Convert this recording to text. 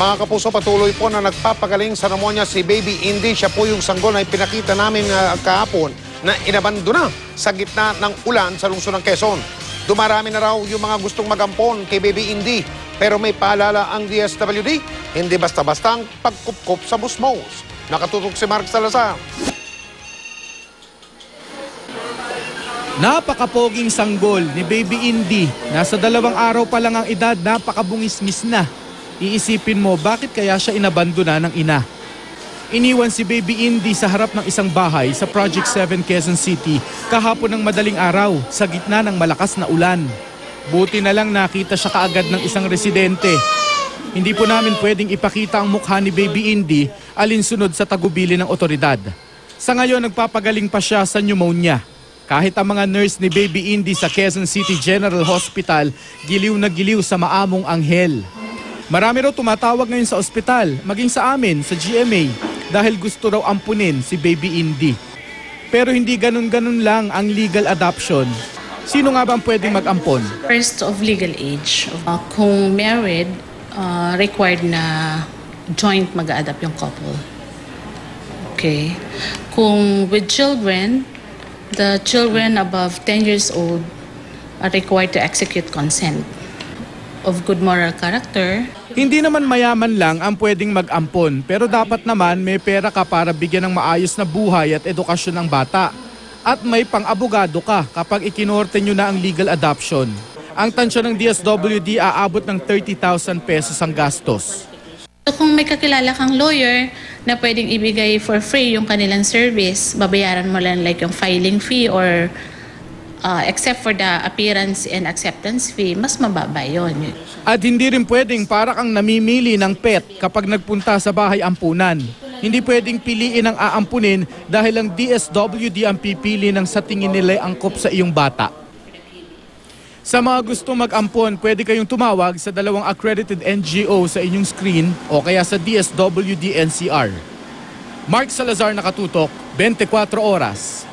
Mga kapuso, patuloy po na nagpapagaling sa pneumonia si Baby Indy. Siya po yung sanggol na ipinakita namin uh, kahapon na inabandona sa gitna ng ulan sa lungsod ng Quezon. Dumarami na raw yung mga gustong magampon kay Baby Indy. Pero may paalala ang DSWD, hindi basta-bastang pagkupkup sa busmos. Nakatutok si Mark Salazar. Napakapoging sanggol ni Baby Indy. Nasa dalawang araw pa lang ang edad, napakabungismis na. Iisipin mo, bakit kaya siya inabandona ng ina? Iniwan si Baby Indy sa harap ng isang bahay sa Project 7 Quezon City kahapon ng madaling araw sa gitna ng malakas na ulan. Buti na lang nakita siya kaagad ng isang residente. Hindi po namin pwedeng ipakita ang mukha ni Baby Indy alinsunod sa tagubili ng otoridad. Sa ngayon, nagpapagaling pa siya sa pneumonia. Kahit ang mga nurse ni Baby Indy sa Quezon City General Hospital, giliw na giliw sa maamong anghel. Marami raw tumatawag ngayon sa ospital, maging sa amin, sa GMA, dahil gusto raw ampunin si Baby Indy. Pero hindi ganun-ganun lang ang legal adoption. Sino nga ba ang pwedeng mag-ampon? First of legal age. Uh, kung married, uh, required na joint mag-adapt yung couple. Okay. Kung with children, the children above 10 years old are required to execute consent of good moral character. Hindi naman mayaman lang ang pwedeng mag-ampon, pero dapat naman may pera ka para bigyan ng maayos na buhay at edukasyon ng bata. At may pang-abogado ka kapag ikinorte nyo na ang legal adoption. Ang tansya ng DSWD aabot ng 30,000 pesos ang gastos. So kung may kakilala kang lawyer na pwedeng ibigay for free yung kanilang service, babayaran mo lang like yung filing fee or uh, except for the appearance and acceptance fee, mas mababa yun. At hindi rin pwedeng para kang namimili ng pet kapag nagpunta sa bahay ampunan. Hindi pwedeng piliin ang aampunin dahil ang DSWD ang pipili ng sa tingin nila angkop sa iyong bata. Sa mga gusto mag-ampon, pwede kayong tumawag sa dalawang accredited NGO sa inyong screen o kaya sa DSWD NCR. Mark Salazar nakatutok, 24 oras.